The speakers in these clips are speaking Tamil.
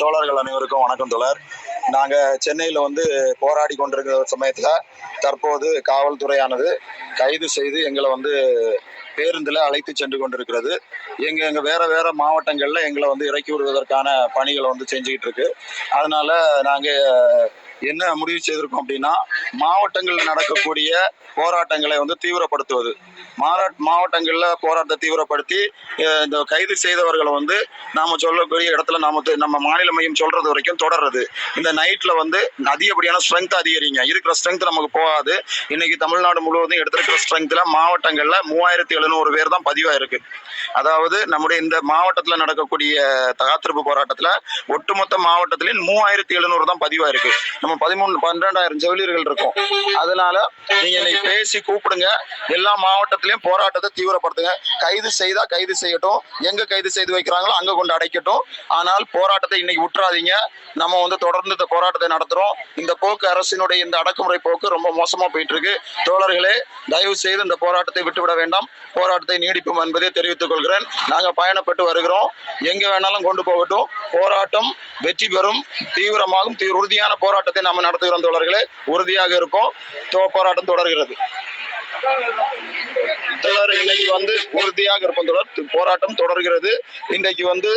தோழர்கள் அனைவருக்கும் வணக்கம் தோழர். நாங்கள் சென்னையில் வந்து போராடி கொண்டிருக்கிற சமயத்தில் தற்போது காவல்துறையானது கைது செய்து எங்களை வந்து பேருந்தில் அழைத்து சென்று கொண்டிருக்கிறது. எங்க எங்க வேற வேற மாவட்டங்களில் எங்களை வந்து இறக்கி விடுவதற்கான பணிகளை வந்து செஞ்சுக்கிட்டு இருக்கு. அதனால நாங்கள் என்ன முடிவு செய்திருக்கோம் அப்படின்னா மாவட்டங்களில் நடக்கக்கூடிய போராட்டங்களை வந்து தீவிரப்படுத்துவது. மாறாட் மாவட்டங்களில் போராட்டத்தை தீவிரப்படுத்தி இந்த கைது செய்தவர்களை வந்து நாம சொல்லக்கூடிய இடத்துல நாம நம்ம மாநில மையம் சொல்றது வரைக்கும் தொடர்றது. இந்த நைட்டில் வந்து அதிகப்படியான ஸ்ட்ரென்த் அதிகரிங்க. இருக்கிற ஸ்ட்ரென்த் நமக்கு போகாது. இன்னைக்கு தமிழ்நாடு முழுவதும் எடுத்திருக்கிற ஸ்ட்ரென்த்தில் மாவட்டங்களில் மூவாயிரத்தி எழுநூறு பேர் தான் பதிவாயிருக்கு. அதாவது நம்முடைய இந்த மாவட்டத்தில் நடக்கக்கூடிய தகாத்திருப்பு போராட்டத்தில் ஒட்டுமொத்த மாவட்டத்திலே மூவாயிரத்தி எழுநூறு தான் பதிவாயிருக்கு. நம்ம பதிமூணு பன்னிரெண்டாயிரம் செவிலியர்கள் இருக்கும். அதனால நீங்க இன்னைக்கு பேசி கூப்பிடுங்க. எல்லா மாவட்டத்திலையும் போராட்டத்தை தீவிரப்படுத்துங்க. கைது செய்தா கைது செய்யட்டும். எங்க கைது செய்து வைக்கிறாங்களோ அங்க கொண்டு அடைக்கட்டும். ஆனால் போராட்டத்தை இன்னைக்கு விட்டுறாதீங்க. நம்ம வந்து தொடர்ந்து இந்த போராட்டத்தை நடத்துறோம். இந்த போக்கு அரசினுடைய இந்த அடக்குமுறை போக்கு ரொம்ப மோசமா போயிட்டு இருக்கு தோழர்களே தயவு செய்து இந்த போராட்டத்தை விட்டுவிட வேண்டாம். போராட்டத்தை நீடிப்போம் என்பதை தெரிவித்துக் கொள்கிறேன். நாங்க பயணப்பட்டு வருகிறோம். எங்க வேணாலும் கொண்டு போகட்டும். போராட்டம் வெற்றி பெறும் தீவிரமாகும் உறுதியான போராட்டத்தை நாம் நடத்துகிறோம் தோழர்களே. உறுதியாக இருக்கும். போராட்டம் தொடர்கிறது. தொடர் இன்னைக்கு வந்து உறுதியாக இருப்போம் தொடர் போராட்டம் தொடர்கிறது. இன்றைக்கு வந்து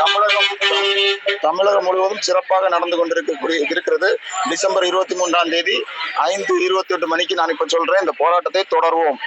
தமிழகம் தமிழகம் முழுவதும் சிறப்பாக நடந்து கொண்டிருக்கக்கூடிய இருக்கிறது. டிசம்பர் இருபத்தி மூன்றாம் தேதி ஐந்து இருபத்தி எட்டு மணிக்கு நான் இப்ப சொல்றேன். இந்த போராட்டத்தை தொடர்வோம்.